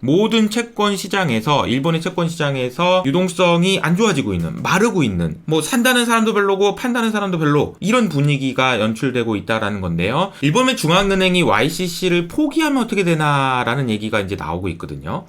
모든 채권 시장에서 일본의 채권 시장에서 유동성이 안 좋아지고 있는 마르고 있는 뭐 산다는 사람도 별로고 판다는 사람도 별로 이런 분위기가 연출되고 있다라는 건데요. 일본의 중앙은행이 YCC를 포기하면 어떻게 되나라는 얘기가 이제 나오고 있거든요.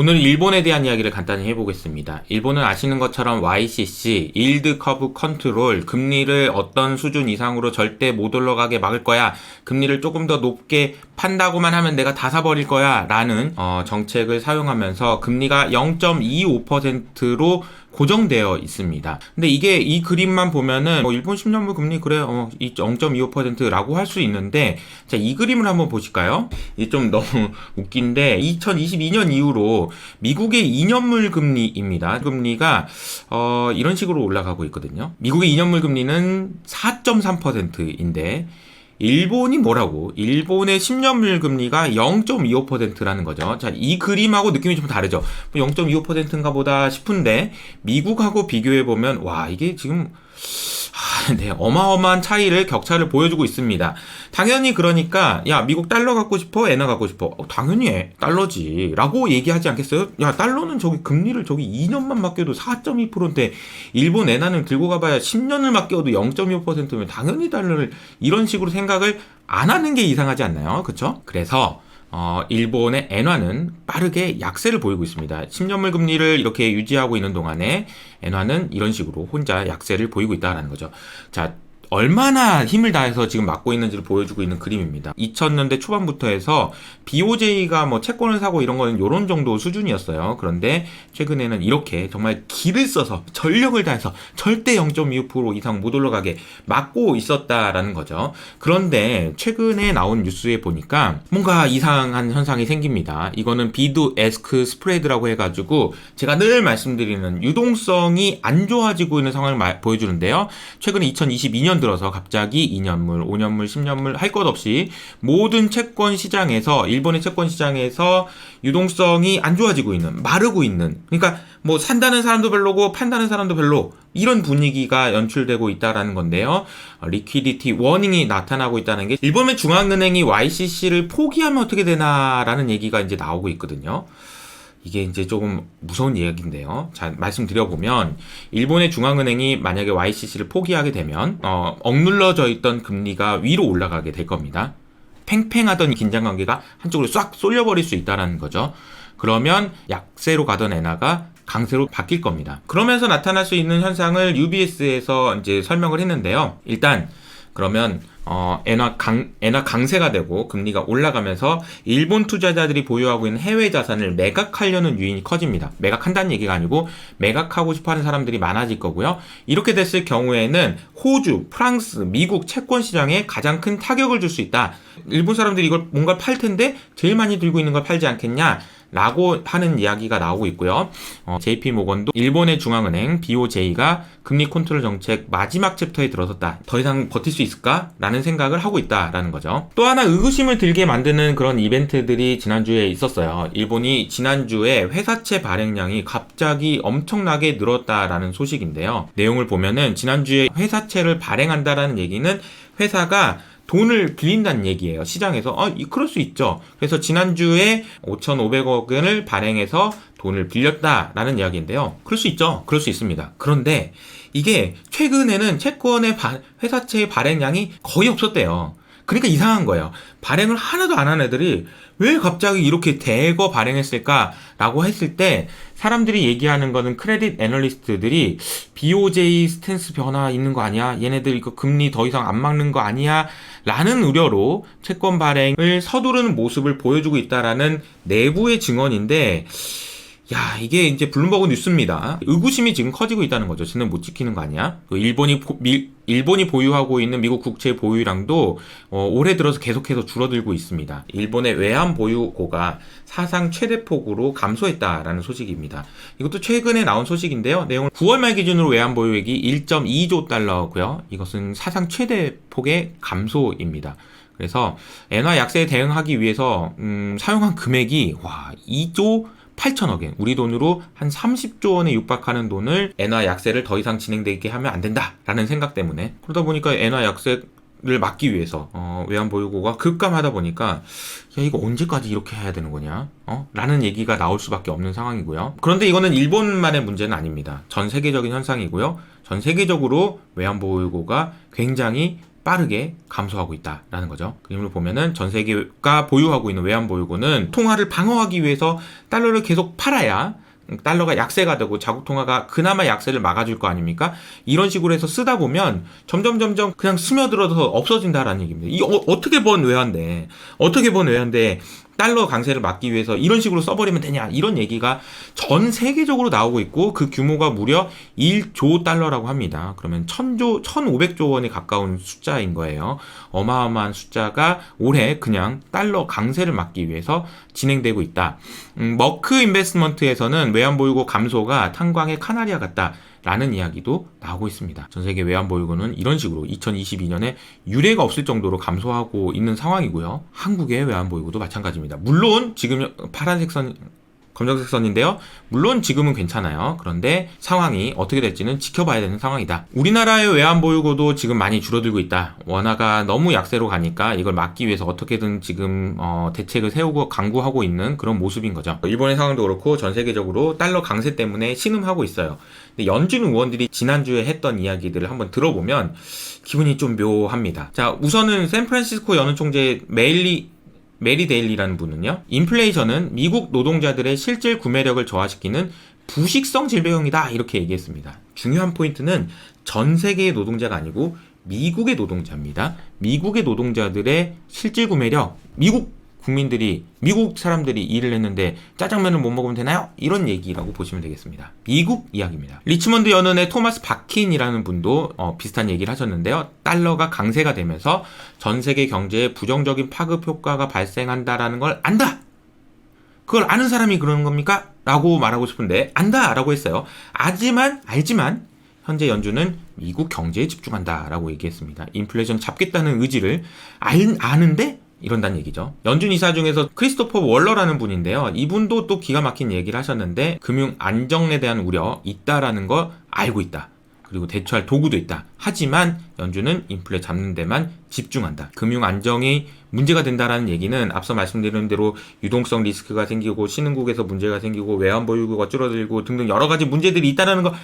오늘 일본에 대한 이야기를 간단히 해보겠습니다. 일본은 아시는 것처럼 YCC, 일드 커브 컨트롤, 금리를 어떤 수준 이상으로 절대 못 올라가게 막을 거야. 금리를 조금 더 높게 판다고만 하면 내가 다 사버릴 거야. 라는 어, 정책을 사용하면서 금리가 0.25%로 고정되어 있습니다. 근데 이게 이 그림만 보면은 뭐 일본 10년물 금리 그래 어, 0.25%라고 할 수 있는데 자, 이 그림을 한번 보실까요? 이게 좀 너무 웃긴데 2022년 이후로 미국의 2년물 금리입니다. 금리가 어, 이런 식으로 올라가고 있거든요. 미국의 2년물 금리는 4.3%인데 일본이 뭐라고? 일본의 10년물 금리가 0.25%라는 거죠. 자, 이 그림하고 느낌이 좀 다르죠. 0.25%인가 보다 싶은데 미국하고 비교해 보면 와, 이게 지금 아, 네, 어마어마한 차이를 격차를 보여주고 있습니다. 당연히 그러니까 야 미국 달러 갖고 싶어 엔화 갖고 싶어 어, 당연히 달러지라고 얘기하지 않겠어요? 야 달러는 저기 금리를 저기 2년만 맡겨도 4.2%인데 일본 엔화는 들고 가봐야 10년을 맡겨도 0.25%면 당연히 달러를 이런 식으로 생각을 안 하는 게 이상하지 않나요? 그렇죠? 그래서 어, 일본의 엔화는 빠르게 약세를 보이고 있습니다. 10년물 금리를 이렇게 유지하고 있는 동안에 엔화는 이런 식으로 혼자 약세를 보이고 있다는 거죠. 자, 얼마나 힘을 다해서 지금 막고 있는지를 보여주고 있는 그림입니다. 2000년대 초반부터 해서 BOJ가 뭐 채권을 사고 이런 거는 이런 정도 수준이었어요. 그런데 최근에는 이렇게 정말 기를 써서 전력을 다해서 절대 0.25% 이상 못 올라가게 막고 있었다라는 거죠. 그런데 최근에 나온 뉴스에 보니까 뭔가 이상한 현상이 생깁니다. 이거는 비드 에스크 스프레드라고 해가지고 제가 늘 말씀드리는 유동성이 안 좋아지고 있는 상황을 보여주는데요. 최근에 2022년 2년 들어서 갑자기 2년물, 5년물, 10년물 할 것 없이 모든 채권 시장에서 일본의 채권 시장에서 유동성이 안 좋아지고 있는 마르고 있는 그러니까 뭐 산다는 사람도 별로고 판다는 사람도 별로 이런 분위기가 연출되고 있다라는 건데요. 리퀴디티 워닝이 나타나고 있다는 게 일본의 중앙은행이 YCC를 포기하면 어떻게 되나라는 얘기가 이제 나오고 있거든요. 이게 이제 조금 무서운 이야기인데요. 자, 말씀드려보면, 일본의 중앙은행이 만약에 YCC를 포기하게 되면, 어, 억눌러져 있던 금리가 위로 올라가게 될 겁니다. 팽팽하던 긴장 관계가 한쪽으로 싹 쏠려버릴 수 있다는 거죠. 그러면 약세로 가던 엔화가 강세로 바뀔 겁니다. 그러면서 나타날 수 있는 현상을 UBS에서 이제 설명을 했는데요. 일단, 그러면 어, 엔화 강, 엔화 강세가 되고 금리가 올라가면서 일본 투자자들이 보유하고 있는 해외 자산을 매각하려는 유인이 커집니다. 매각한다는 얘기가 아니고 매각하고 싶어 하는 사람들이 많아질 거고요. 이렇게 됐을 경우에는 호주, 프랑스, 미국 채권 시장에 가장 큰 타격을 줄 수 있다. 일본 사람들이 이걸 뭔가 팔 텐데 제일 많이 들고 있는 걸 팔지 않겠냐? 라고 하는 이야기가 나오고 있고요. 어, JP 모건도 일본의 중앙은행 BOJ가 금리 컨트롤 정책 마지막 챕터에 들어섰다. 더 이상 버틸 수 있을까? 라는 생각을 하고 있다라는 거죠. 또 하나 의구심을 들게 만드는 그런 이벤트들이 지난주에 있었어요. 일본이 지난주에 회사채 발행량이 갑자기 엄청나게 늘었다라는 소식인데요. 내용을 보면은 지난주에 회사채를 발행한다라는 얘기는 회사가 돈을 빌린다는 얘기예요. 시장에서. 어, 그럴 수 있죠. 그래서 지난주에 5,500억 원을 발행해서 돈을 빌렸다라는 이야기인데요. 그럴 수 있죠. 그럴 수 있습니다. 그런데 이게 최근에는 채권의 바, 회사채의 발행량이 거의 없었대요. 그러니까 이상한 거예요. 발행을 하나도 안 한 애들이 왜 갑자기 이렇게 대거 발행했을까라고 했을 때 사람들이 얘기하는 거는 크레딧 애널리스트들이 BOJ 스탠스 변화 있는 거 아니야? 얘네들 이거 금리 더 이상 안 막는 거 아니야? 라는 우려로 채권 발행을 서두르는 모습을 보여주고 있다라는 내부의 증언인데 야, 이게 이제 블룸버그 뉴스입니다. 의구심이 지금 커지고 있다는 거죠. 쟤는 못 지키는 거 아니야? 그 일본이, 보, 미, 일본이 보유하고 있는 미국 국채 보유량도 어, 올해 들어서 계속해서 줄어들고 있습니다. 일본의 외환 보유고가 사상 최대폭으로 감소했다라는 소식입니다. 이것도 최근에 나온 소식인데요. 내용은 9월 말 기준으로 외환 보유액이 1.2조 달러고요. 이것은 사상 최대폭의 감소입니다. 그래서 엔화 약세에 대응하기 위해서 음, 사용한 금액이 와 2조 8천억 엔, 우리 돈으로 한 30조 원에 육박하는 돈을 엔화 약세를 더 이상 진행되게 하면 안 된다라는 생각 때문에 그러다 보니까 엔화 약세 를 막기 위해서 어, 외환 보유고가 급감하다 보니까 야 이거 언제까지 이렇게 해야 되는 거냐? 어? 라는 얘기가 나올 수밖에 없는 상황이고요. 그런데 이거는 일본만의 문제는 아닙니다. 전 세계적인 현상이고요. 전 세계적으로 외환 보유고가 굉장히 빠르게 감소하고 있다라는 거죠. 그림을 보면은 전 세계가 보유하고 있는 외환 보유고는 통화를 방어하기 위해서 달러를 계속 팔아야 달러가 약세가 되고 자국 통화가 그나마 약세를 막아줄 거 아닙니까? 이런 식으로 해서 쓰다 보면 점점 점점 그냥 스며들어서 없어진다라는 얘기입니다. 이 어, 떻게번 외환데 어떻게 번 외환데 달러 강세를 막기 위해서 이런 식으로 써버리면 되냐 이런 얘기가 전 세계적으로 나오고 있고 그 규모가 무려 1조 달러라고 합니다. 그러면 1000조, 1500조 원에 가까운 숫자인 거예요. 어마어마한 숫자가 올해 그냥 달러 강세를 막기 위해서 진행되고 있다. 음, 머크 인베스트먼트에서는 외환 보유고 감소가 탄광의 카나리아 같다. 라는 이야기도 나오고 있습니다. 전 세계 외환보유고는 이런 식으로 2022년에 유례가 없을 정도로 감소하고 있는 상황이고요. 한국의 외환보유고도 마찬가지입니다. 물론 지금 파란색 선 검정색 선인데요. 물론 지금은 괜찮아요. 그런데 상황이 어떻게 될지는 지켜봐야 되는 상황이다. 우리나라의 외환 보유고도 지금 많이 줄어들고 있다. 원화가 너무 약세로 가니까 이걸 막기 위해서 어떻게든 지금 어, 대책을 세우고 강구하고 있는 그런 모습인 거죠. 일본의 상황도 그렇고 전 세계적으로 달러 강세 때문에 신음하고 있어요. 근데 연준 의원들이 지난주에 했던 이야기들을 한번 들어보면 기분이 좀 묘합니다. 자, 우선은 샌프란시스코 연은 총재 메일리 메리 데일리라는 분은요. 인플레이션은 미국 노동자들의 실질 구매력을 저하시키는 부식성 질병이다 이렇게 얘기했습니다. 중요한 포인트는 전 세계의 노동자가 아니고 미국의 노동자입니다. 미국의 노동자들의 실질 구매력, 미국 국민들이 미국 사람들이 일을 했는데 짜장면을 못 먹으면 되나요? 이런 얘기라고 보시면 되겠습니다. 미국 이야기입니다. 리치먼드 연은의 토마스 바킨이라는 분도 어, 비슷한 얘기를 하셨는데요. 달러가 강세가 되면서 전 세계 경제에 부정적인 파급 효과가 발생한다라는 걸 안다. 그걸 아는 사람이 그러는 겁니까? 라고 말하고 싶은데 안다 라고 했어요. 하지만 알지만 현재 연준은 미국 경제에 집중한다라고 얘기했습니다. 인플레이션 잡겠다는 의지를 알, 아는데 이런다는 얘기죠. 연준 이사 중에서 크리스토퍼 월러라는 분인데요. 이분도 또 기가 막힌 얘기를 하셨는데 금융 안정에 대한 우려 있다라는 거 알고 있다. 그리고 대처할 도구도 있다. 하지만 연준은 인플레 잡는 데만 집중한다. 금융 안정이 문제가 된다라는 얘기는 앞서 말씀드린 대로 유동성 리스크가 생기고 신흥국에서 문제가 생기고 외환 보유고가 줄어들고 등등 여러 가지 문제들이 있다라는 거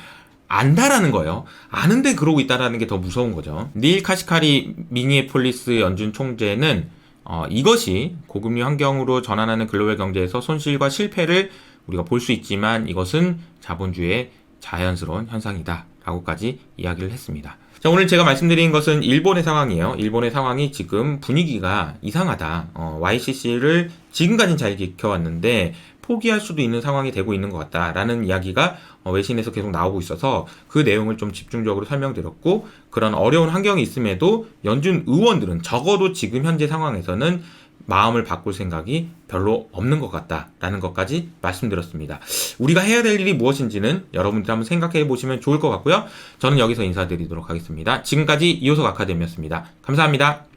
안다라는 거예요. 아는데 그러고 있다라는 게 더 무서운 거죠. 닐 카시카리 미니에폴리스 연준 총재는 어, 이것이 고금리 환경으로 전환하는 글로벌 경제에서 손실과 실패를 우리가 볼 수 있지만 이것은 자본주의의 자연스러운 현상이다. 라고까지 이야기를 했습니다. 자, 오늘 제가 말씀드린 것은 일본의 상황이에요. 일본의 상황이 지금 분위기가 이상하다. 어, YCC를 지금까지는 잘 지켜왔는데 포기할 수도 있는 상황이 되고 있는 것 같다라는 이야기가 어, 외신에서 계속 나오고 있어서 그 내용을 좀 집중적으로 설명드렸고 그런 어려운 환경이 있음에도 연준 의원들은 적어도 지금 현재 상황에서는 마음을 바꿀 생각이 별로 없는 것 같다라는 것까지 말씀드렸습니다. 우리가 해야 될 일이 무엇인지는 여러분들 한번 생각해 보시면 좋을 것 같고요. 저는 여기서 인사드리도록 하겠습니다. 지금까지 이호석 아카데미였습니다. 감사합니다.